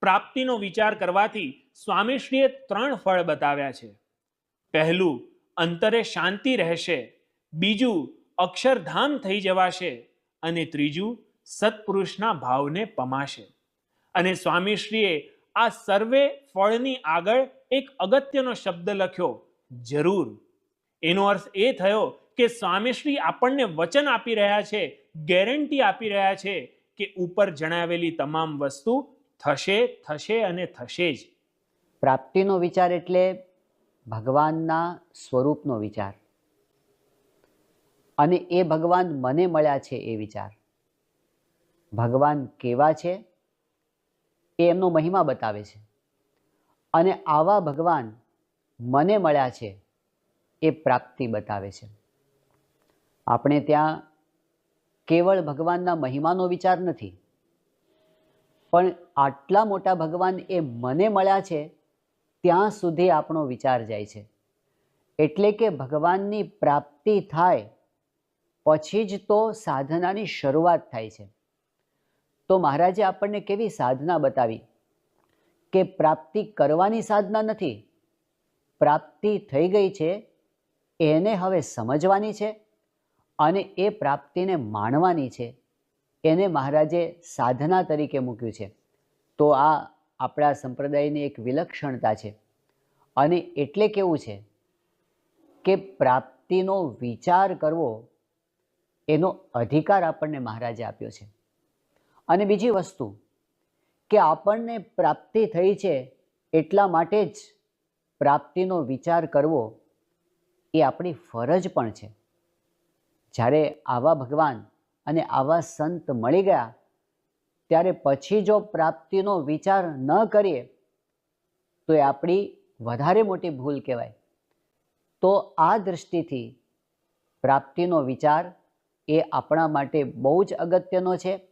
પ્રાપ્તિનો વિચાર કરવાથી સ્વામીશ્રીએ ત્રણ ફળ બતાવ્યા છે. પહેલું, અંતરે શાંતિ રહેશે. બીજું, અક્ષરધામ થઈ જવાશે. અને ત્રીજું, સત્પુરુષના ભાવને પમાશે. અને સ્વામીશ્રીએ આ સર્વે ફળની આગળ એક અગત્યનો શબ્દ લખ્યો, જરૂર. એનો અર્થ એ થયો કે સ્વામીશ્રી આપણને વચન આપી રહ્યા છે, ગેરંટી આપી રહ્યા છે કે ઉપર જણાવેલી તમામ વસ્તુ થશે થશે અને થશે જ. પ્રાપ્તિનો વિચાર એટલે ભગવાનના સ્વરૂપનો વિચાર. અને એ ભગવાન મને મળ્યા છે એ વિચાર. ભગવાન કેવા છે એ એમનો મહિમા બતાવે છે. અને આવા ભગવાન મને મળ્યા છે એ પ્રાપ્તિ બતાવે છે. આપણે ત્યાં કેવળ ભગવાનના મહિમાનો વિચાર નથી. પણ આટલા મોટા ભગવાન એ મને મળ્યા છે, ત્યાં સુધી આપણો વિચાર જાય છે. એટલે કે ભગવાનની પ્રાપ્તિ થાય, પછી જ તો સાધનાની શરૂઆત થાય છે. તો મહારાજે આપણને કેવી સાધના બતાવી? કે પ્રાપ્તિ કરવાની સાધના નથી, પ્રાપ્તિ થઈ ગઈ છે, એને હવે સમજવાની છે, અને એ પ્રાપ્તિને માણવાની છે. એને મહારાજે સાધના તરીકે મૂક્યું છે. તો આ આપણા સંપ્રદાયની એક વિલક્ષણતા છે. અને એટલે કેવું છે કે પ્રાપ્તિનો વિચાર કરવો એનો અધિકાર આપણને મહારાજે આપ્યો છે. અને બીજી વસ્તુ કે આપણને પ્રાપ્તિ થઈ છે એટલા માટે જ પ્રાપ્તિનો વિચાર કરવો એ આપણી ફરજ પણ છે. જ્યારે આવા ભગવાન અને આવા સંત મળી ગયા. ત્યારે પછી જો પ્રાપ્તિનો વિચાર ન કરીએ, તો એ આપણી વધારે મોટી ભૂલ કહેવાય. તો આ દૃષ્ટિથી પ્રાપ્તિનો વિચાર એ આપણા માટે બહુ જ અગત્યનો છે.